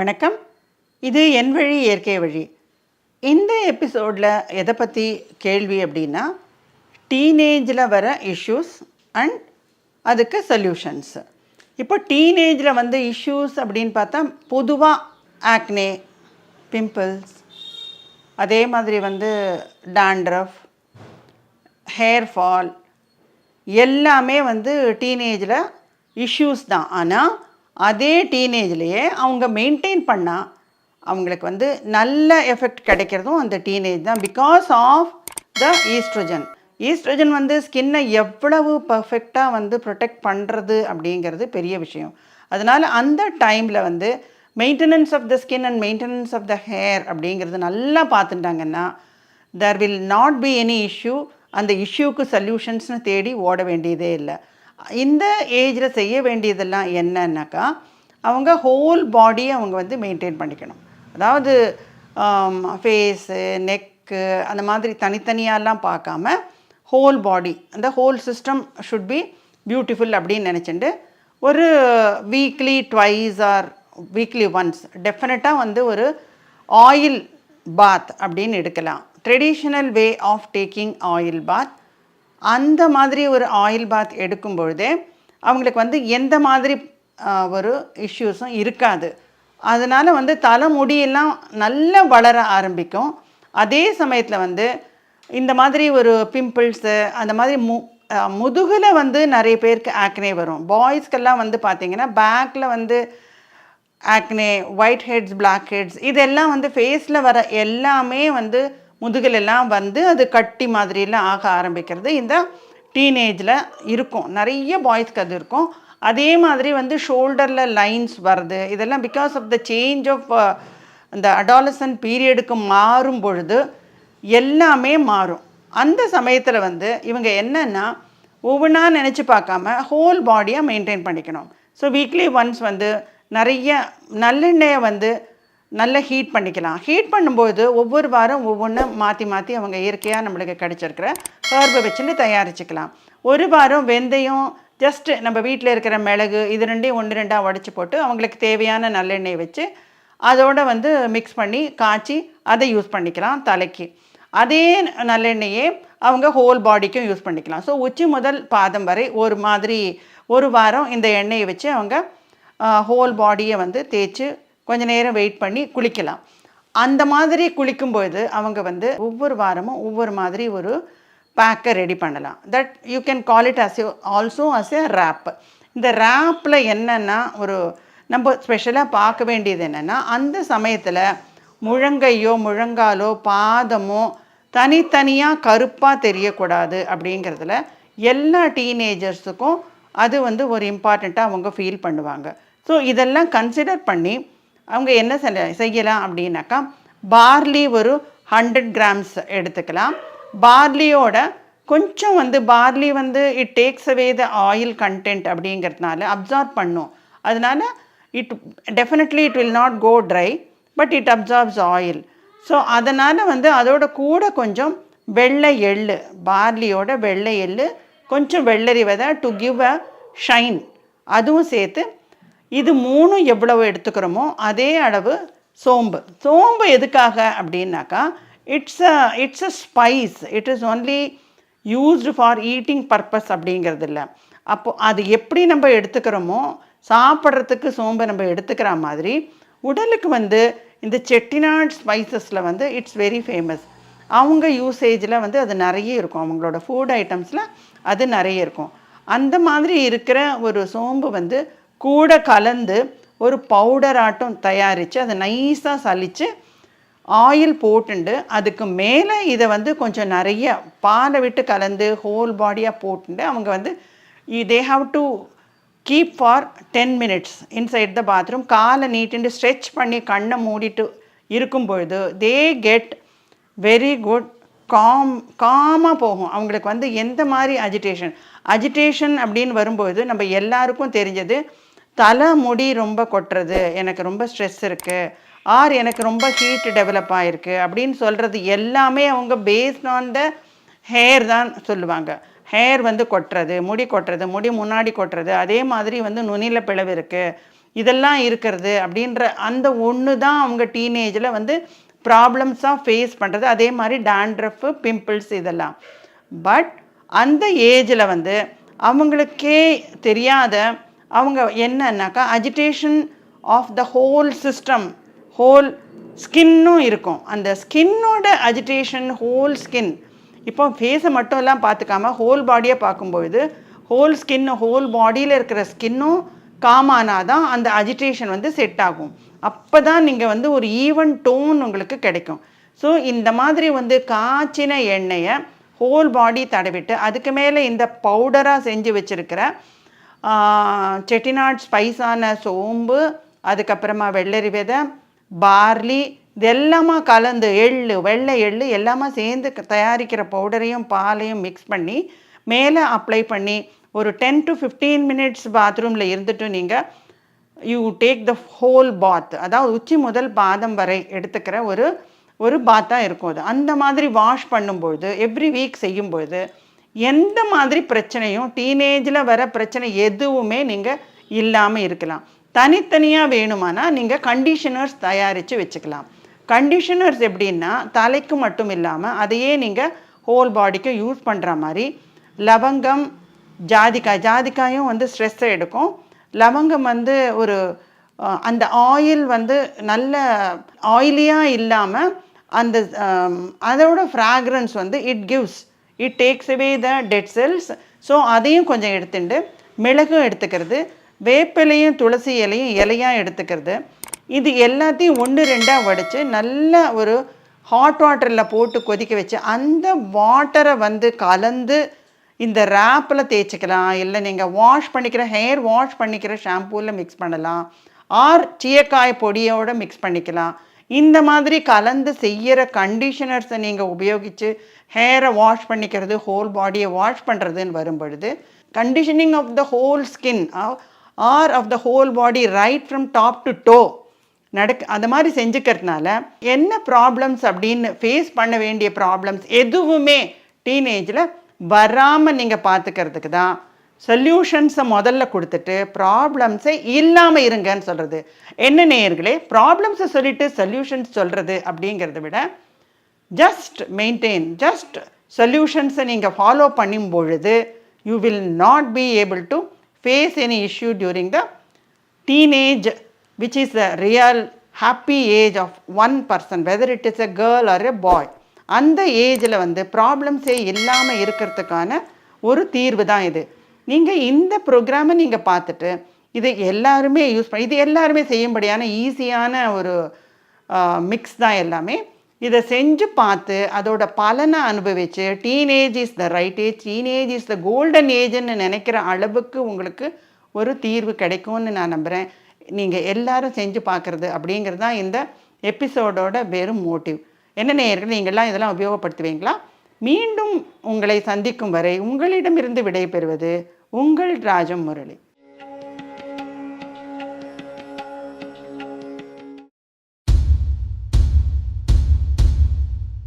வணக்கம். இது என் வழி இயற்கை வழி. இந்த எபிசோடில் எதை பற்றி கேள்வி அப்படின்னா டீனேஜில் வர இஷ்யூஸ் அண்ட் அதுக்கு சொல்யூஷன்ஸ் இப்போ டீனேஜில் வந்து இஷ்யூஸ் அப்படின்னு பார்த்தா பொதுவாக ஆக்னே பிம்பிள்ஸ் அதே மாதிரி வந்து டாண்ட்ரஃப் ஹேர் ஃபால் எல்லாமே வந்து டீனேஜில் இஷ்யூஸ் தான். ஆனால் அதே டீனேஜ்லேயே அவங்க மெயின்டைன் பண்ணால் அவங்களுக்கு வந்து நல்ல எஃபெக்ட் கிடைக்கிறதும் அந்த டீனேஜ் தான் because of the estrogen estrogen வந்து ஸ்கின்னை எவ்வளவு பர்ஃபெக்டாக வந்து ப்ரொடெக்ட் பண்ணுறது அப்படிங்கிறது பெரிய விஷயம். அதனால் அந்த டைமில் வந்து maintenance of the skin and maintenance of the hair அப்படிங்கிறது நல்லா பார்த்துட்டாங்கன்னா there will not be any issue அந்த இஷ்யூக்கு சொல்யூஷன்ஸ்னு தேடி ஓட வேண்டியதே இல்லை. இந்த ஏஜில் செய்ய வேண்டியதெல்லாம் என்னன்னாக்கா அவங்க ஹோல் பாடியை அவங்க வந்து மெயின்டைன் பண்ணிக்கணும். அதாவது ஃபேஸு நெக்கு அந்த மாதிரி தனித்தனியாலாம் பார்க்காம ஹோல் பாடி அந்த whole system should be beautiful அப்படின்னு நினச்சிட்டு ஒரு weekly twice or weekly once டெஃபினட்டாக வந்து ஒரு ஆயில் பாத் அப்படின்னு எடுக்கலாம். Traditional way of taking oil bath அந்த மாதிரி ஒரு ஆயில் பாத் எடுக்கும் பொழுதே அவங்களுக்கு வந்து எந்த மாதிரி ஒரு இஷ்யூஸும் இருக்காது. அதனால் வந்து தலைமுடியெல்லாம் நல்லா வளர ஆரம்பிக்கும். அதே சமயத்தில் வந்து இந்த மாதிரி ஒரு பிம்பிள்ஸு அந்த மாதிரி மு முதுகில் வந்து நிறைய பேருக்கு ஆக்னே வரும். பாய்ஸ்க்கெல்லாம் வந்து பார்த்திங்கன்னா பேக்கில் வந்து acne white heads black heads இதெல்லாம் வந்து ஃபேஸில் வர எல்லாமே வந்து முதுகிலெல்லாம் வந்து அது கட்டி மாதிரியெல்லாம் ஆக ஆரம்பிக்கிறது. இந்த டீனேஜில் இருக்கும். நிறைய பாய்ஸ்க்கு அது இருக்கும். அதே மாதிரி வந்து ஷோல்டரில் லைன்ஸ் வருது. இதெல்லாம் because of the change of இந்த அடாலசன் பீரியடுக்கு மாறும் பொழுது எல்லாமே மாறும். அந்த சமயத்தில் வந்து இவங்க என்னென்னா ஒவ்வொன்றா நினச்சி பார்க்காம ஹோல் பாடியாக மெயின்டைன் பண்ணிக்கணும். ஸோ வீக்லி ஒன்ஸ் வந்து நிறைய நல்லெண்ணெயை வந்து நல்ல ஹீட் பண்ணிக்கலாம். ஹீட் பண்ணும்போது ஒவ்வொரு வாரம் ஒவ்வொன்றும் மாற்றி மாற்றி அவங்க இயற்கையாக நம்மளுக்கு கிடச்சிருக்கிற ஹர்பை வச்சுட்டு தயாரிச்சுக்கலாம். ஒரு வாரம் வெந்தயம் ஜஸ்ட்டு நம்ம வீட்டில் இருக்கிற மிளகு இது ரெண்டையும் ஒன்று ரெண்டாக உடச்சி போட்டு அவங்களுக்கு தேவையான நல்லெண்ணெய் வச்சு அதோடு வந்து மிக்ஸ் பண்ணி காய்ச்சி அதை யூஸ் பண்ணிக்கலாம் தலைக்கு. அதே நல்லெண்ணெயே அவங்க ஹோல் பாடிக்கும் யூஸ் பண்ணிக்கலாம். ஸோ உச்சி முதல் பாதம் வரை ஒரு மாதிரி ஒரு வாரம் இந்த எண்ணெயை வச்சு அவங்க ஹோல் பாடியை வந்து தேய்ச்சி கொஞ்ச நேரம் வெயிட் பண்ணி குளிக்கலாம். அந்த மாதிரி குளிக்கும்போது அவங்க வந்து ஒவ்வொரு வாரமும் ஒவ்வொரு மாதிரி ஒரு பேக்கை ரெடி பண்ணலாம். That you can call it as also as a wrap இந்த ரேப்பில் என்னென்னா ஒரு நம்ம ஸ்பெஷலாக பார்க்க வேண்டியது என்னென்னா அந்த சமயத்தில் முழங்கையோ முழங்காலோ பாதமோ தனித்தனியாக கருப்பாக தெரியக்கூடாது அப்படிங்கிறதுல எல்லா டீனேஜர்ஸுக்கும் அது வந்து ஒரு இம்பார்ட்டண்ட்டாக அவங்க ஃபீல் பண்ணுவாங்க. ஸோ இதெல்லாம் கன்சிடர் பண்ணி அவங்க என்ன செய்ய- செய்யலாம் அப்படின்னாக்கா பார்லி ஒரு ஹண்ட்ரட் கிராம்ஸ் எடுத்துக்கலாம். பார்லியோட கொஞ்சம் வந்து பார்லி வந்து it takes away the oil content அப்படிங்கிறதுனால அப்சார்ப் பண்ணும். அதனால் it definitely it will not go dry but it absorbs oil so அதனால் வந்து அதோட கூட கொஞ்சம் வெள்ளை எள்ளு பார்லியோட வெள்ளை எள்ளு கொஞ்சம் வெள்ளரி விதை டு கிவ் அ ஷைன் அதுவும் சேர்த்து இது மூணும் எவ்வளவு எடுத்துக்கிறோமோ அதே அளவு சோம்பு. சோம்பு எதுக்காக அப்படின்னாக்கா it's a it's a spice it is only used for eating purpose அப்படிங்கிறது இல்லை. அப்போது அது எப்படி நம்ம எடுத்துக்கிறோமோ சாப்பிட்றதுக்கு சோம்பை நம்ம எடுத்துக்கிற மாதிரி உடலுக்கு வந்து இந்த செட்டிநாட் ஸ்பைசஸில் வந்து இட்ஸ் வெரி ஃபேமஸ் அவங்க யூசேஜில் வந்து அது நிறைய இருக்கும். அவங்களோட ஃபுட் ஐட்டம்ஸில் அது நிறைய இருக்கும். அந்த மாதிரி இருக்கிற ஒரு சோம்பு வந்து கூட கலந்து ஒரு பவுடர் ஆட்டம் தயாரித்து அதை நைஸாக சலித்து ஆயில் போட்டுண்டு அதுக்கு மேலே இதை வந்து கொஞ்சம் நிறைய பாலை விட்டு கலந்து ஹோல் பாடியாக போட்டுண்டு அவங்க வந்து they have to keep for ten minutes inside the bathroom காலை நீட்டுண்டு ஸ்ட்ரெச் பண்ணி கண்ணை மூடிட்டு இருக்கும் பொழுது they get very good calm காமாக போகும். அவங்களுக்கு வந்து எந்த மாதிரி அஜிடேஷன் அஜிடேஷன் அப்படின்னு வரும்போது நம்ம எல்லாருக்கும் தெரிஞ்சது தலை முடி ரொம்ப கொட்டுறது எனக்கு ரொம்ப ஸ்ட்ரெஸ் இருக்குது ஆர் எனக்கு ரொம்ப ஹீட் டெவலப் ஆகிருக்கு அப்படின்னு சொல்கிறது எல்லாமே அவங்க பேஸ்ட் ஆன் த ஹேர் தான் சொல்லுவாங்க. ஹேர் வந்து கொட்டுறது முடி கொட்டுறது முடி முன்னாடி கொட்டுறது அதே மாதிரி வந்து நுனியில் பிளவு இருக்குது இதெல்லாம் இருக்கிறது அப்படின்ற அந்த ஒன்று தான் அவங்க டீனேஜில் வந்து ப்ராப்ளம்ஸாக ஃபேஸ் பண்ணுறது அதே மாதிரி டேண்ட்ரஃப் பிம்பிள்ஸ் இதெல்லாம். பட் அந்த ஏஜில் வந்து அவங்களுக்கே தெரியாத அவங்க என்னன்னாக்கா agitation of the whole system whole ஸ்கின்னும் இருக்கும். அந்த ஸ்கின்னோட அஜிடேஷன் ஹோல் ஸ்கின் இப்போ ஃபேஸை மட்டும் எல்லாம் பார்த்துக்காம ஹோல் பாடியை பார்க்கும்பொழுது ஹோல் ஸ்கின் ஹோல் பாடியில் இருக்கிற ஸ்கின்னும் காமானா தான் அந்த அஜிடேஷன் வந்து செட் ஆகும். அப்போ தான் நீங்கள் வந்து ஒரு ஈவன் டோன் உங்களுக்கு கிடைக்கும். ஸோ இந்த மாதிரி வந்து காய்ச்சின எண்ணெயை ஹோல் பாடி தடவிட்டு அதுக்கு மேலே இந்த பவுடராக செஞ்சு வச்சுருக்கிற செட்டிநாட் ஸ்பைஸான சோம்பு அதுக்கப்புறமா வெள்ளரி விதை பார்லி இதெல்லாமா கலந்து எள்ளு வெள்ளை எள்ளு எல்லாமே சேர்ந்து தயாரிக்கிற பவுடரையும் பாலையும் மிக்ஸ் பண்ணி மேலே அப்ளை பண்ணி ஒரு டென் டு ஃபிஃப்டீன் மினிட்ஸ் பாத்ரூமில் இருந்துட்டு நீங்கள் you take the whole bath அதாவது உச்சி முதல் பாதம் வரை எடுத்துக்கிற ஒரு ஒரு பாத்தாக இருக்கும் அது. அந்த மாதிரி வாஷ் பண்ணும்பொழுது எவ்ரி வீக் செய்யும்பொழுது எந்த மாதிரி பிரச்சனையும் டீனேஜில் வர பிரச்சனை எதுவுமே நீங்கள் இல்லாமல் இருக்கலாம். தனித்தனியாக வேணுமானா நீங்கள் கண்டிஷனர்ஸ் தயாரித்து வச்சுக்கலாம். கண்டிஷனர்ஸ் எப்படின்னா தலைக்கு மட்டும் இல்லாமல் அதையே நீங்கள் ஹோல் பாடிக்கு யூஸ் பண்ணுற மாதிரி லவங்கம் ஜாதிக்காய் ஜாதிக்காயும் வந்து ஸ்ட்ரெஸ்ஸை எடுக்கும். லவங்கம் வந்து ஒரு அந்த ஆயில் வந்து நல்ல ஆயிலியாக இல்லாமல் அந்த அதோட ஃப்ராக்ரன்ஸ் வந்து it gives it takes away the dead cells so அதையும் கொஞ்சம் எடுத்துட்டு மிளகும் எடுத்துக்கிறது. வேப்பிலையும் துளசி இலையும் இலையாக எடுத்துக்கிறது. இது எல்லாத்தையும் ஒன்று ரெண்டாக வடித்து நல்ல ஒரு ஹாட் வாட்டரில் போட்டு கொதிக்க வச்சு அந்த வாட்டரை வந்து கலந்து இந்த ரேப்பில் தேய்ச்சிக்கலாம். இல்லை நீங்கள் வாஷ் பண்ணிக்கிற ஹேர் வாஷ் பண்ணிக்கிற ஷாம்பூவில் மிக்ஸ் பண்ணலாம். ஆர் சீயக்காய் பொடியோடு மிக்ஸ் பண்ணிக்கலாம். இந்த மாதிரி கலந்து செய்கிற கண்டிஷனர்ஸை நீங்கள் உபயோகித்து ஹேரை வாஷ் பண்ணிக்கிறது ஹோல் பாடியை வாஷ் பண்ணுறதுன்னு வரும் பொழுது conditioning of the whole skin or of the whole body right from top to toe நடக்க அந்த மாதிரி செஞ்சுக்கிறதுனால என்ன ப்ராப்ளம்ஸ் அப்படின்னு ஃபேஸ் பண்ண வேண்டிய ப்ராப்ளம்ஸ் எதுவுமே டீனேஜில் வராமல் நீங்கள் பார்த்துக்கிறதுக்கு தான் சொல்யூஷன்ஸை முதல்ல கொடுத்துட்டு ப்ராப்ளம்ஸை இல்லாமல் இருங்கன்னு சொல்கிறது என்ன நேயர்களே? ப்ராப்ளம்ஸை சொல்லிவிட்டு சொல்யூஷன்ஸ் சொல்கிறது அப்படிங்கிறத விட ஜஸ்ட் மெயின்டைன் ஜஸ்ட் சொல்யூஷன்ஸை நீங்கள் ஃபாலோ பண்ணும் பொழுது you will not be able to face any issue during the teenage which is the real happy age of one person whether it is a girl or a boy அந்த ஏஜில் வந்து ப்ராப்ளம்ஸே இல்லாமல் இருக்கிறதுக்கான ஒரு தீர்வு தான் இது. நீங்கள் இந்த ப்ரோக்ராமை நீங்கள் பார்த்துட்டு இதை எல்லாருமே யூஸ் பண்ணி இது எல்லாருமே செய்யும்படியான ஈஸியான ஒரு மிக்ஸ் தான் எல்லாமே. இதை செஞ்சு பார்த்து அதோட பலனை அனுபவித்து teenage is the right age teenage is the golden ஏஜ்னு நினைக்கிற அளவுக்கு உங்களுக்கு ஒரு தீர்வு கிடைக்கும்னு நான் நம்புகிறேன் நீங்கள் எல்லாரும் செஞ்சு பார்க்குறது அப்படிங்கிறது தான் இந்த எபிசோடோட வெறும் மோட்டிவ் என்ன நேயர்கள் நீங்கள்லாம் இதெல்லாம் உபயோகப்படுத்துவீங்களா? மீண்டும் உங்களை சந்திக்கும் வரை உங்களிடமிருந்து விடைபெறுவது உங்கள் ராஜம் முரளி